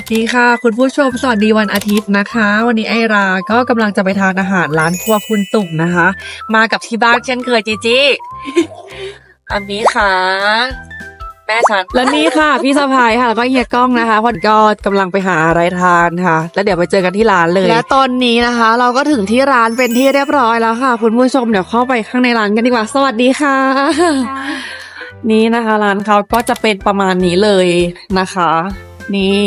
วัสดีค่ะ คุณผู้ชมสวัสดีวันอาทิตย์นะคะ วันนี้ไอราก็กำลังจะไปทานอาหารร้านครัวคุณตุ่มนะคะ มากับที่บ้านเช่นเคยจีจีอันนี้ค่ะแม่ฉันและนี่ค่ะ พี่สะพายค่ะแล้วก็เฮียกล้องนะคะพอดก็กำลังไปหาอะไรทานค่ะ แล้วเดี๋ยวไปเจอกันที่ร้านเลย และตอนนี้นะคะ เราก็ถึงที่ร้านเป็นที่เรียบร้อยแล้วค่ะ คุณผู้ชมเดี๋ยวเข้าไปข้างในร้านกันดีกว่า สวัสดีค่ะ นี่นะคะ ร้านเขาก็จะเป็นประมาณนี้เลยนะคะ นี่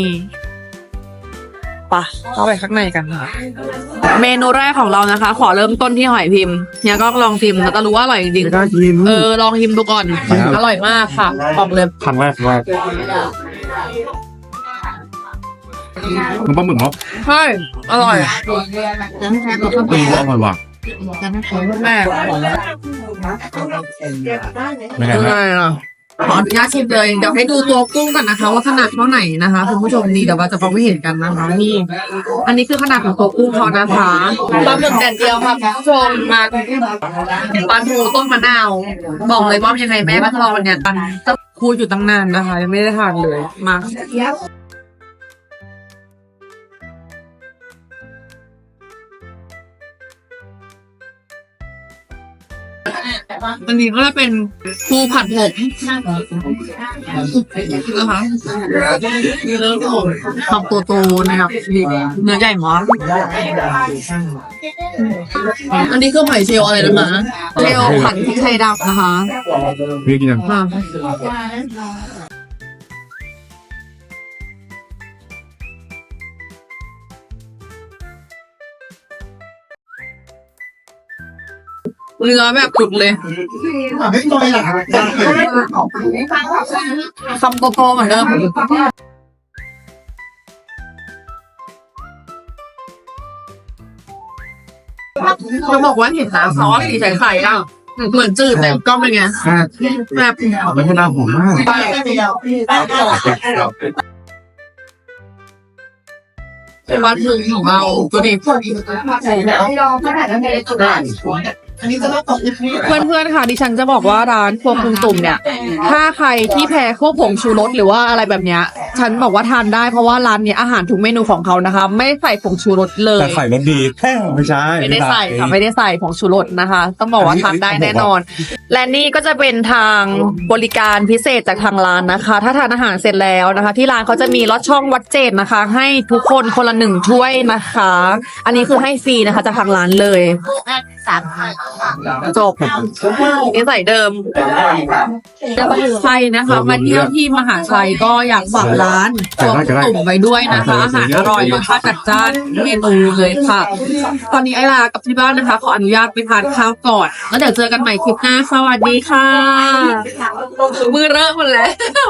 ปะเข้าไปข้างในกันค่ะ เมนูแรกของเรานะคะ ขอเริ่มต้นที่หอยพิมพ์เนี่ยก็ลองพิมพ์แล้วจะรู้ว่าอร่อยจริงไม่ได้กินๆเออลองพิมพ์ดูก่อนครับอร่อยมากค่ะบอกเลยครั้งแรกครั้งแรกมันปลาหมึกเหรอใช่อร่อยอืมอร่อยว่ะแม่ไม่ไงยังไงฮะอะ ขออนุญาตชิมเลย เดี๋ยวให้ดูตัวกุ้งกันนะคะ ว่าขนาดเท่าไหร่นะคะคุณผู้ชมนี่เดี๋ยวเราจะฟังไม่เห็นกันนะคะนี่อันนี้คือขนาดของตัวกุ้งเขานะคะปลาหมึกแดดเดียวค่ะคุณผู้ชมมาปลาทูต้นมะนาว บอกเลยว่ายังไงแม่บ้านทองเนี่ยคูอยู่ตั้งนานนะคะ ยังไม่ได้ทานเลยมา อันนี้ก็จะเป็นปูผัดผงนะคะนี่เริ่มทำตัวโตนะครับนี่เนื้อใหญ่มากอันนี้คือหอยเชลล์อะไรนะคะเชลล์ผัดพริกไทยดำนะคะพี่กินยัง เนื้อแบบจุกเลยคำโตๆเหมือนเดิมเขาบอกว่าเห็นนะซอสสีใสไข่อะเหมือนจืดแต่ก็เป็นไงแค่แบบไม่ใช่หน้าผมมากเป็นวัดมือของเราตัวนี้เเพื่อนๆ ค่ะดิฉันจะบอกว่าร้านครัวคุณตุ่มเนี่ย ถ้าใครที่แพ้พวกผงชูรสหรือว่าอะไรแบบเนี้ย ฉันบอกว่าทานได้เพราะว่าร้านเนี้ยอาหารทุกเมนูของเขานะคะ ไม่ใส่ผงชูรสเลย แต่ไข่รสดีแค่ไม่ใช่ไม่ได้ใส่ค่ะไม่ได้ใส่ผงชูรสนะคะ ต้องบอกว่าทานได้แน่นอน และนี่ก็จะเป็นทางบริการพิเศษจากทางร้านนะคะ ถ้าทานอาหารเสร็จแล้วนะคะ ที่ร้านเขาจะมีลอดช่องวัดเจดนะคะ ให้ทุกคนคนละหนึ่งถ้วยนะคะ อันนี้คือให้ฟรีนะคะจากทางร้านเลยจบนิสัยเดิมใครนะคะมาเที่ยวที่มหาชัยก็อยากฝากร้านตัวตุ่มไว้ด้วยนะคะอาหารอร่อยรสชาติจัดจ้านเมนูเลยค่ะ ตอนนี้ไอลากับที่บ้านนะคะ ขออนุญาตไปทานข้าวก่อน แล้วเดี๋ยวเจอกันใหม่คลิปหน้า สวัสดีค่ะ มือเริ่มหมดแล้ว